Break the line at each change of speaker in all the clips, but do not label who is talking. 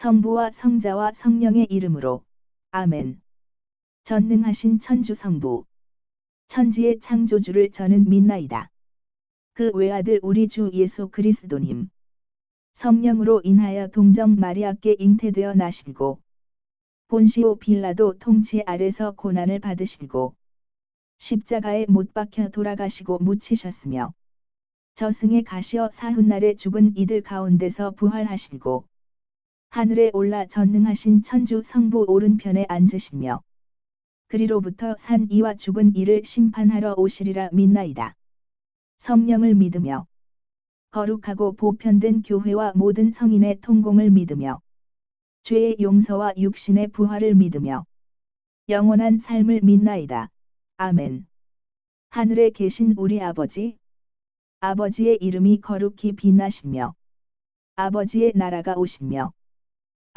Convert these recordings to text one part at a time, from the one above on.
성부와 성자와 성령의 이름으로. 아멘. 전능하신 천주 성부. 천지의 창조주를 저는 믿나이다. 그 외아들 우리 주 예수 그리스도님. 성령으로 인하여 동정 마리아께 잉태되어 나시고 본시오 빌라도 통치 아래서 고난을 받으시고 십자가에 못 박혀 돌아가시고 묻히셨으며 저승에 가시어 사훗날에 죽은 이들 가운데서 부활하시고 하늘에 올라 전능하신 천주 성부 오른편에 앉으시며 그리로부터 산 이와 죽은 이를 심판하러 오시리라 믿나이다. 성령을 믿으며 거룩하고 보편된 교회와 모든 성인의 통공을 믿으며 죄의 용서와 육신의 부활을 믿으며 영원한 삶을 믿나이다. 아멘. 하늘에 계신 우리 아버지, 아버지의 이름이 거룩히 빛나시며, 아버지의 나라가 오시며,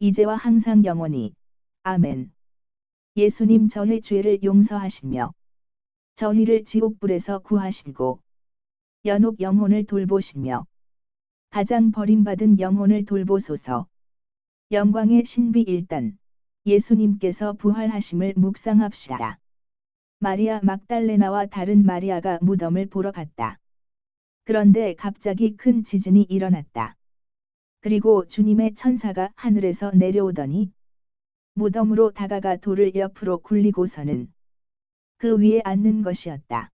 이제와 항상 영원히 아멘. 예수님 저의 죄를 용서하시며 저희를 지옥불에서 구하시고 연옥 영혼을 돌보시며 가장 버림받은 영혼을 돌보소서. 영광의 신비 일단 예수님께서 부활하심을 묵상합시다. 마리아 막달레나와 다른 마리아가 무덤을 보러 갔다. 그런데 갑자기 큰 지진이 일어났다. 그리고 주님의 천사가 하늘에서 내려오더니 무덤으로 다가가 돌을 옆으로 굴리고서는 그 위에 앉는 것이었다.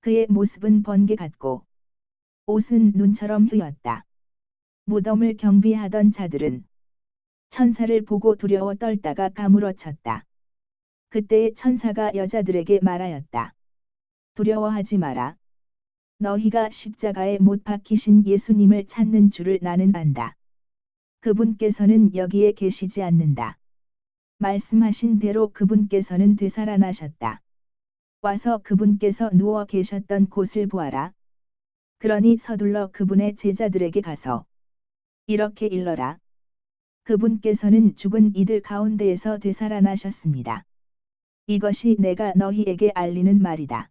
그의 모습은 번개 같고 옷은 눈처럼 흐였다. 무덤을 경비하던 자들은 천사를 보고 두려워 떨다가 가물어쳤다. 그때의 천사가 여자들에게 말하였다. 두려워하지 마라. 너희가 십자가에 못 박히신 예수님을 찾는 줄을 나는 안다. 그분께서는 여기에 계시지 않는다. 말씀하신 대로 그분께서는 되살아나셨다. 와서 그분께서 누워 계셨던 곳을 보아라. 그러니 서둘러 그분의 제자들에게 가서 이렇게 일러라. 그분께서는 죽은 이들 가운데에서 되살아나셨습니다. 이것이 내가 너희에게 알리는 말이다.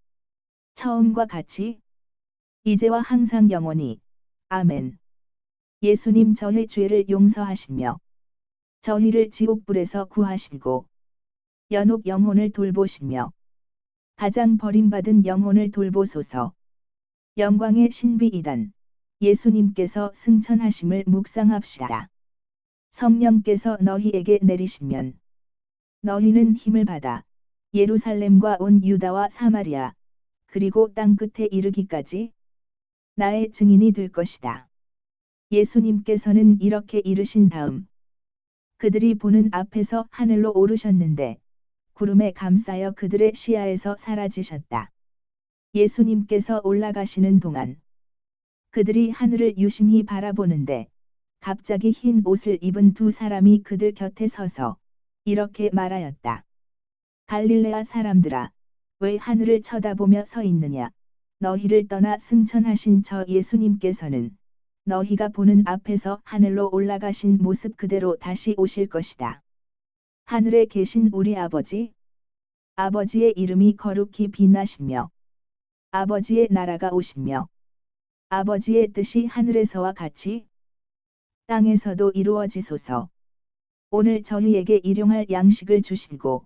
처음과 같이 이제와 항상 영원히 아멘. 예수님 저의 죄를 용서하시며 저희를 지옥불에서 구하시고 연옥 영혼을 돌보시며 가장 버림받은 영혼을 돌보소서. 영광의 신비이단 예수님께서 승천하심을 묵상합시다. 성령께서 너희에게 내리시면 너희는 힘을 받아 예루살렘과 온 유다와 사마리아 그리고 땅 끝에 이르기까지 나의 증인이 될 것이다. 예수님께서는 이렇게 이르신 다음 그들이 보는 앞에서 하늘로 오르셨는데 구름에 감싸여 그들의 시야에서 사라지셨다. 예수님께서 올라가시는 동안 그들이 하늘을 유심히 바라보는데 갑자기 흰 옷을 입은 두 사람이 그들 곁에 서서 이렇게 말하였다. 갈릴레아 사람들아, 왜 하늘을 쳐다보며 서 있느냐? 너희를 떠나 승천하신 저 예수님께서는 너희가 보는 앞에서 하늘로 올라가신 모습 그대로 다시 오실 것이다. 하늘에 계신 우리 아버지, 아버지의 이름이 거룩히 빛나시며, 아버지의 나라가 오시며, 아버지의 뜻이 하늘에서와 같이 땅에서도 이루어지소서. 오늘 저희에게 일용할 양식을 주시고,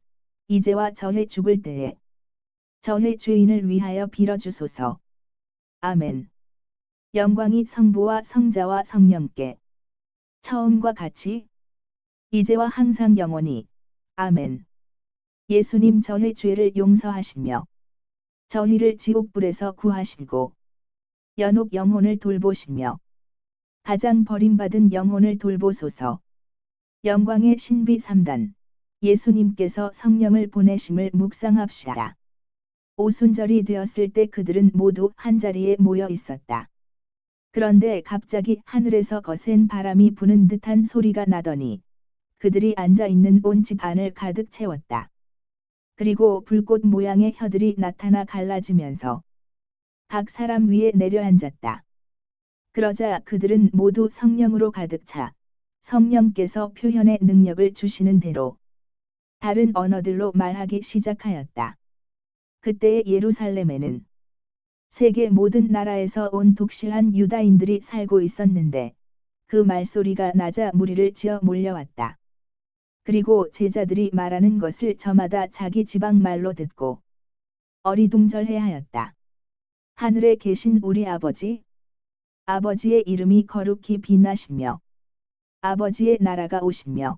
이제와 저의 죽을 때에 저의 죄인을 위하여 빌어주소서. 아멘. 영광이 성부와 성자와 성령께 처음과 같이 이제와 항상 영원히 아멘. 예수님 저의 죄를 용서하시며 저희를 지옥불에서 구하시고 연옥 영혼을 돌보시며 가장 버림받은 영혼을 돌보소서. 영광의 신비 3단 예수님께서 성령을 보내심을 묵상합시다. 오순절이 되었을 때 그들은 모두 한자리에 모여 있었다. 그런데 갑자기 하늘에서 거센 바람이 부는 듯한 소리가 나더니 그들이 앉아 있는 온 집 안을 가득 채웠다. 그리고 불꽃 모양의 혀들이 나타나 갈라지면서 각 사람 위에 내려앉았다. 그러자 그들은 모두 성령으로 가득 차 성령께서 표현의 능력을 주시는 대로 다른 언어들로 말하기 시작하였다. 그때 예루살렘에는 세계 모든 나라에서 온 독실한 유다인들이 살고 있었는데 그 말소리가 나자 무리를 지어 몰려왔다. 그리고 제자들이 말하는 것을 저마다 자기 지방 말로 듣고 어리둥절해 하였다. 하늘에 계신 우리 아버지, 아버지의 이름이 거룩히 빛나시며, 아버지의 나라가 오시며,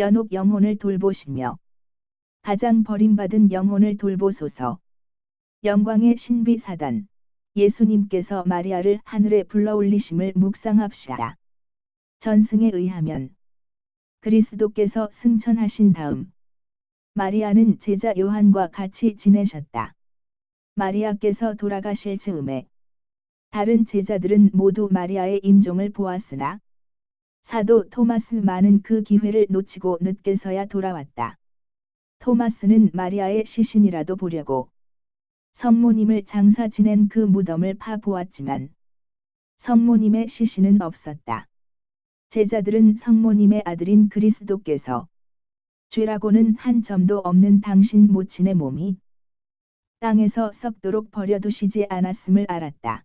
연옥 영혼을 돌보시며 가장 버림받은 영혼을 돌보소서. 영광의 신비 사단 예수님께서 마리아를 하늘에 불러올리심을 묵상합시다. 전승에 의하면 그리스도께서 승천하신 다음 마리아는 제자 요한과 같이 지내셨다. 마리아께서 돌아가실 즈음에 다른 제자들은 모두 마리아의 임종을 보았으나 사도 토마스 만은 그 기회를 놓치고 늦게서야 돌아왔다. 토마스는 마리아의 시신이라도 보려고 성모님을 장사 지낸 그 무덤을 파보았지만 성모님의 시신은 없었다. 제자들은 성모님의 아들인 그리스도께서 죄라고는 한 점도 없는 당신 모친의 몸이 땅에서 썩도록 버려두시지 않았음을 알았다.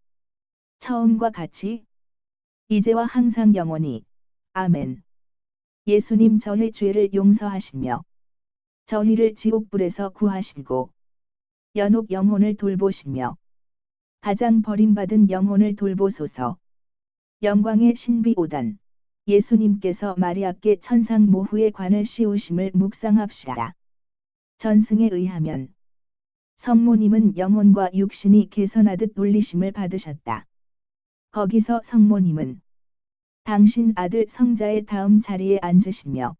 처음과 같이 이제와 항상 영원히 아멘. 예수님 저의 죄를 용서하시며 저희를 지옥불에서 구하시고 연옥 영혼을 돌보시며 가장 버림받은 영혼을 돌보소서. 영광의 신비 5단 예수님께서 마리아께 천상 모후의 관을 씌우심을 묵상합시다. 전승에 의하면 성모님은 영혼과 육신이 개선하듯 놀리심을 받으셨다. 거기서 성모님은 당신 아들 성자의 다음 자리에 앉으시며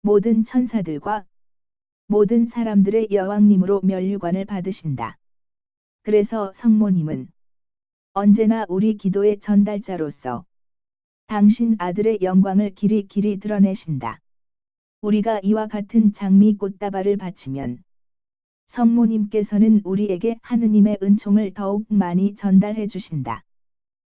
모든 천사들과 모든 사람들의 여왕님으로 면류관을 받으신다. 그래서 성모님은 언제나 우리 기도의 전달자로서 당신 아들의 영광을 길이 길이 드러내신다. 우리가 이와 같은 장미 꽃다발을 바치면 성모님께서는 우리에게 하느님의 은총을 더욱 많이 전달해 주신다.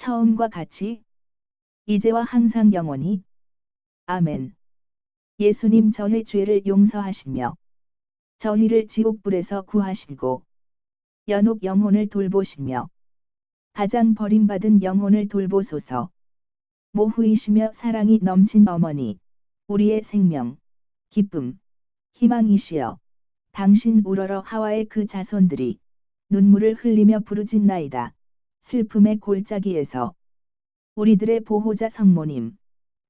처음과 같이 이제와 항상 영원히 아멘. 예수님 저의 죄를 용서하시며 저희를 지옥불에서 구하시고 연옥 영혼을 돌보시며 가장 버림받은 영혼을 돌보소서. 모후이시며 사랑이 넘친 어머니 우리의 생명, 기쁨, 희망이시여. 당신 우러러 하와의 그 자손들이 눈물을 흘리며 부르짖나이다. 슬픔의 골짜기에서 우리들의 보호자 성모님,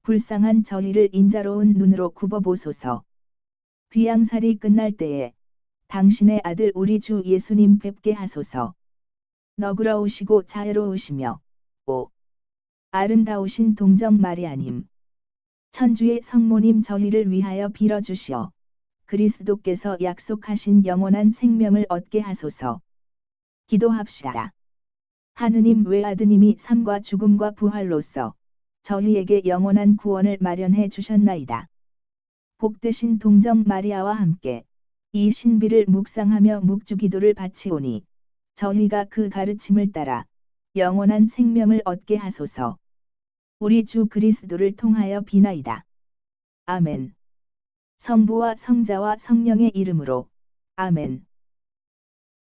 불쌍한 저희를 인자로운 눈으로 굽어보소서. 귀양살이 끝날 때에 당신의 아들 우리 주 예수님 뵙게 하소서. 너그러우시고 자애로우시며 오 아름다우신 동정 마리아님 천주의 성모님 저희를 위하여 빌어주시어 그리스도께서 약속하신 영원한 생명을 얻게 하소서. 기도합시다. 하느님 외아드님이 삶과 죽음과 부활로서 저희에게 영원한 구원을 마련해 주셨나이다. 복되신 동정 마리아와 함께 이 신비를 묵상하며 묵주기도를 바치오니 저희가 그 가르침을 따라 영원한 생명을 얻게 하소서. 우리 주 그리스도를 통하여 비나이다. 아멘. 성부와 성자와 성령의 이름으로. 아멘.